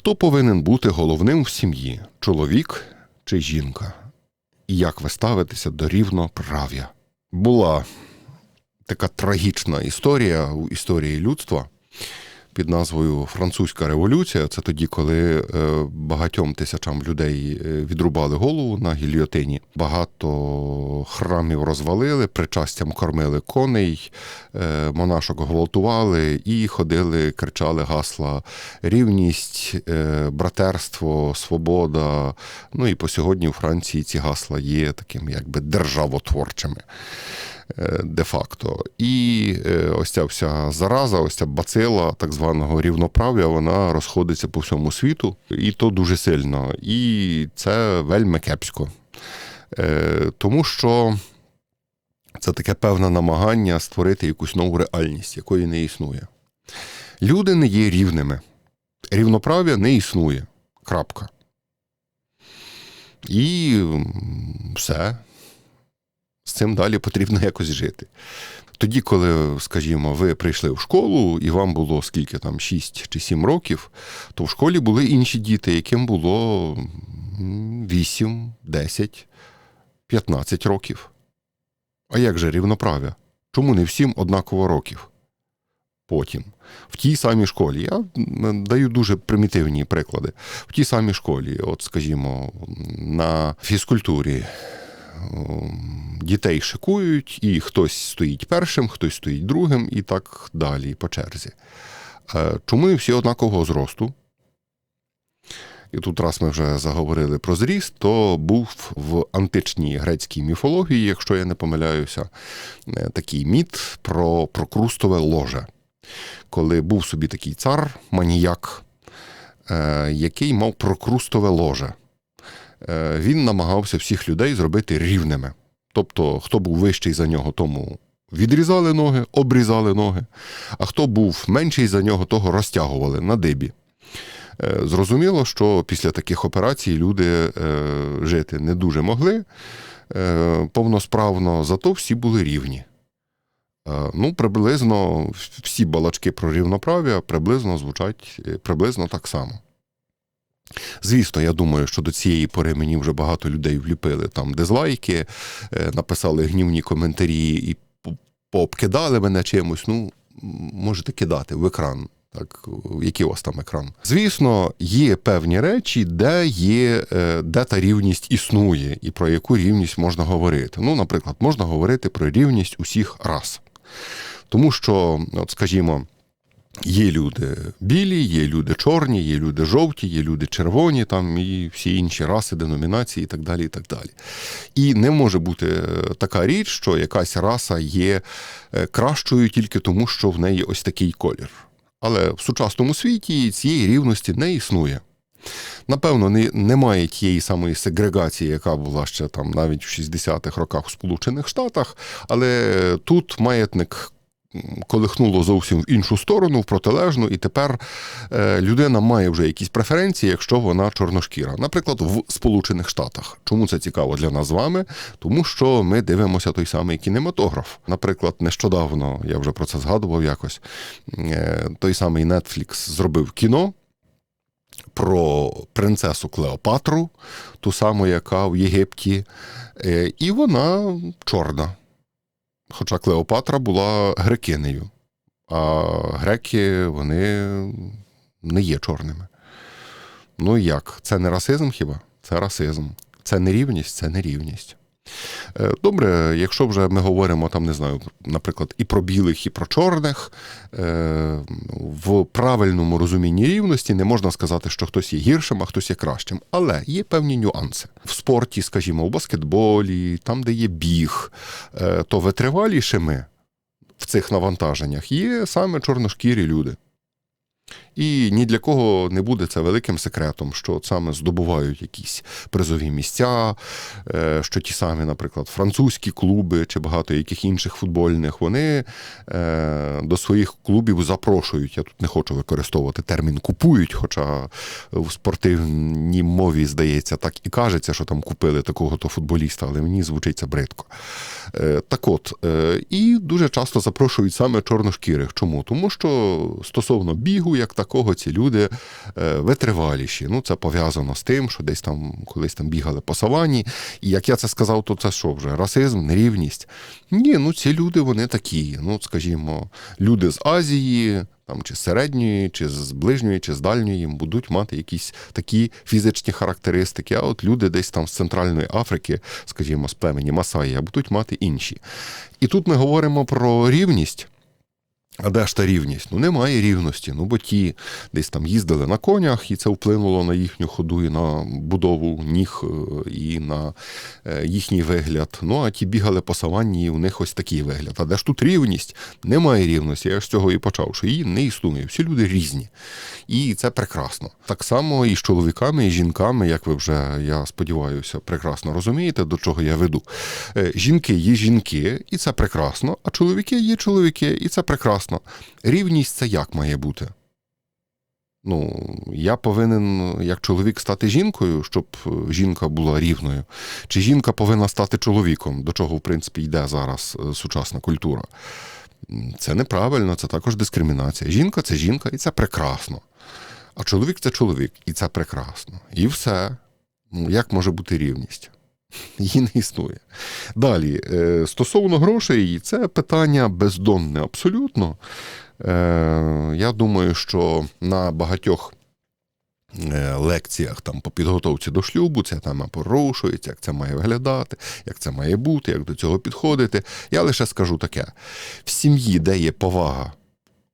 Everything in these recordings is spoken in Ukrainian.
Хто повинен бути головним в сім'ї? Чоловік чи жінка? І як ви ставитеся до рівноправ'я? Була така трагічна історія у історії людства під назвою Французька революція. Це тоді, коли е, багатьом тисячам людей е, відрубали голову на гільйотині. Багато храмів розвалили, причастям кормили коней, е, монашок гвалтували і ходили, кричали гасла рівність, братерство, свобода. Ну і по сьогодні у Франції ці гасла є такими якби державотворчими де-факто. І е, ось ця вся зараза, ось ця бацила так званого рівноправ'я, вона розходиться по всьому світу, і то дуже сильно. І це вельми кепсько. Е, Тому що це таке певне намагання створити якусь нову реальність, якої не існує. Люди не є рівними. Рівноправ'я не існує. Крапка. І все. Цим далі потрібно якось жити. Тоді, коли, скажімо, ви прийшли в школу, і вам було скільки там 6 чи 7 років, то в школі були інші діти, яким було 8, 10, 15 років. А як же рівноправ'я? Чому не всім однаково років? Потім, в тій самій школі, я даю дуже примітивні приклади. В тій самій школі, от скажімо, на фізкультурі дітей шикують, і хтось стоїть першим, хтось стоїть другим, і так далі по черзі. Е, Чому всі однакового зросту? І тут, раз ми вже заговорили про зріст, то був в античній грецькій міфології, якщо я не помиляюся, е, такий міт про прокрустове ложе. Коли був собі такий цар, маніяк, е, який мав прокрустове ложе. Е, Він намагався всіх людей зробити рівними. Тобто, хто був вищий за нього, тому відрізали ноги, обрізали ноги, а хто був менший за нього, того розтягували на дибі. Е, Зрозуміло, що після таких операцій люди е, жити не дуже могли повносправно, зато всі були рівні. Ну, приблизно всі балачки про рівноправ'я приблизно звучать приблизно так само. Звісно, я думаю, що до цієї пори мені вже багато людей вліпили там дизлайки, е, написали гнівні коментарі і пообкидали мене чимось. Ну, можете кидати в екран. Так, який у вас там екран? Звісно, є певні речі, де є, е, де та рівність існує, і про яку рівність можна говорити. Ну, наприклад, можна говорити про рівність усіх рас. Тому що, от скажімо, Є люди білі, є люди чорні, є люди жовті, є люди червоні, там і всі інші раси, деномінації, і так далі. І так далі. І не може бути е, така річ, що якась раса є е, кращою тільки тому, що в неї ось такий колір. Але в сучасному світі цієї рівності не існує. Напевно, не, немає тієї самої сегрегації, яка була ще там навіть в 60-х роках у Сполучених Штатах, але тут маятник колихнуло зовсім в іншу сторону, в протилежну, і тепер е, людина має вже якісь преференції, якщо вона чорношкіра. Наприклад, в Сполучених Штатах. Чому це цікаво для нас з вами? Тому що ми дивимося той самий кінематограф. Наприклад, нещодавно я вже про це згадував якось. е, Той самий Netflix зробив кіно. Про принцесу Клеопатру, ту саму, яка в Єгипті, е, і вона чорна. Хоча Клеопатра була грекинею, а греки вони не є чорними. Ну як? Це не расизм хіба? Це расизм. Це нерівність, це не рівність. Е, Добре, якщо вже ми говоримо там, не знаю, наприклад, і про білих, і про чорних, е, в правильному розумінні рівності не можна сказати, що хтось є гіршим, а хтось є кращим. Але є певні нюанси. В спорті, скажімо, у баскетболі, там, де є біг, е, то витривалішими в цих навантаженнях є саме чорношкірі люди. І ні для кого не буде це великим секретом, що саме здобувають якісь призові місця, е, що ті самі, наприклад, французькі клуби чи багато яких інших футбольних, вони е, до своїх клубів запрошують. Я тут не хочу використовувати термін купують, хоча в спортивній мові, здається, так і кажеться, що там купили такого-то футболіста, але мені звучить це бридко. Е, Так от, і дуже часто запрошують саме чорношкірих. Чому? Тому що стосовно бігу, як такого, кого ці люди е, витриваліші. Ну, це пов'язано з тим, що десь там колись там бігали по савані. І як я це сказав, то це що вже? Расизм, нерівність? Ні, ну ці люди вони такі. Ну, скажімо, люди з Азії. Там чи з середньої, чи з ближньої, чи з дальньої будуть мати якісь такі фізичні характеристики. А от люди десь там з Центральної Африки, скажімо, з племені Масаї, будуть мати інші. І тут ми говоримо про рівність. А де ж та рівність? Ну немає рівності. Ну бо ті десь там їздили на конях, і це вплинуло на їхню ходу і на будову ніг е, і на е, їхній вигляд. Ну а ті бігали по саванні, і у них ось такий вигляд. А де ж тут рівність? Немає рівності. Я ж з цього і почав, що її не існує. Всі люди різні. І це прекрасно. Так само і з чоловіками, і з жінками, як ви вже, я сподіваюся, прекрасно розумієте, до чого я веду. Е, Жінки є жінки, і це прекрасно, а чоловіки є чоловіки, і це прекрасно. Рівність це як має бути? Ну, я повинен як чоловік стати жінкою, щоб е, жінка була рівною. Чи жінка повинна стати чоловіком, до чого, в принципі, йде зараз е, сучасна культура? Це неправильно, це також дискримінація. Жінка це жінка, і це прекрасно. А чоловік це чоловік, і це прекрасно. І все. Ну, Як може бути рівність? Її не існує. Далі, е, стосовно грошей, це питання бездонне абсолютно. Е, Я думаю, що на багатьох е, лекціях там, по підготовці до шлюбу ця тема порушується, як це має виглядати, як це має бути, як до цього підходити. Я лише скажу таке: в сім'ї, де є повага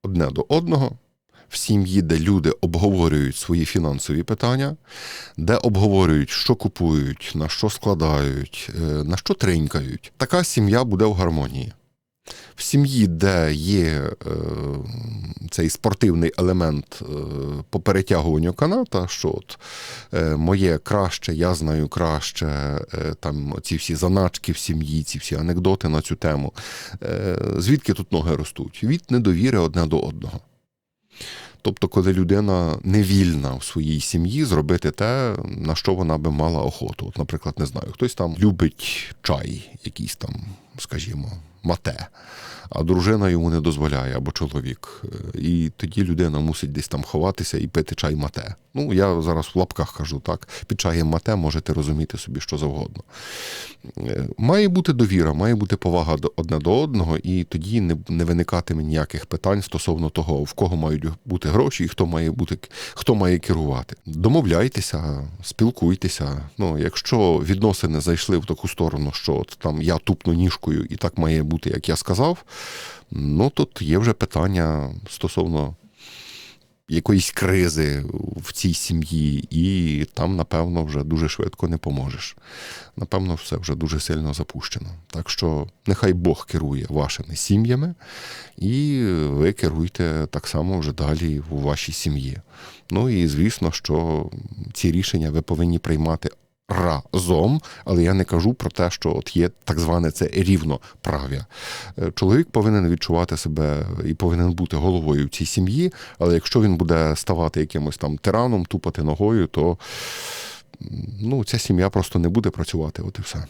одне до одного, в сім'ї, де люди обговорюють свої фінансові питання, де обговорюють, що купують, на що складають, е, на що тринькають, така сім'я буде в гармонії. В сім'ї, де є е, цей спортивний елемент е, по перетягуванню каната, що от е, моє краще, я знаю краще, е, там ці всі заначки в сім'ї, ці всі анекдоти на цю тему. Е, звідки тут ноги ростуть? Від недовіри одне до одного. Тобто, коли людина не вільна в своїй сім'ї зробити те, на що вона би мала охоту. От, наприклад, не знаю, хтось там любить чай, якийсь там, скажімо, мате, а дружина йому не дозволяє або чоловік. І тоді людина мусить десь там ховатися і пити чай мате. Ну, я зараз в лапках кажу так. Під чаєм мате можете розуміти собі що завгодно. Е, Має бути довіра, має бути повага одне до одного, і тоді не, не виникатиме ніяких питань стосовно того, в кого мають бути гроші і хто має бути хто має керувати. Домовляйтеся, спілкуйтеся. Ну, якщо відносини зайшли в таку сторону, що там я тупну ніжкою і так має бути, як я сказав, ну тут є вже питання стосовно якоїсь кризи в цій сім'ї, і там, напевно, вже дуже швидко не поможеш. Напевно, все вже дуже сильно запущено. Так що нехай Бог керує вашими сім'ями, і ви керуйте так само вже далі у вашій сім'ї. Ну і звісно, що ці рішення ви повинні приймати. Разом, але я не кажу про те, що от є так зване це рівноправ'я. Е, Чоловік повинен відчувати себе і повинен бути головою в цій сім'ї, але якщо він буде ставати якимось там тираном, тупати ногою, то ну, ця сім'я просто не буде працювати. От і все.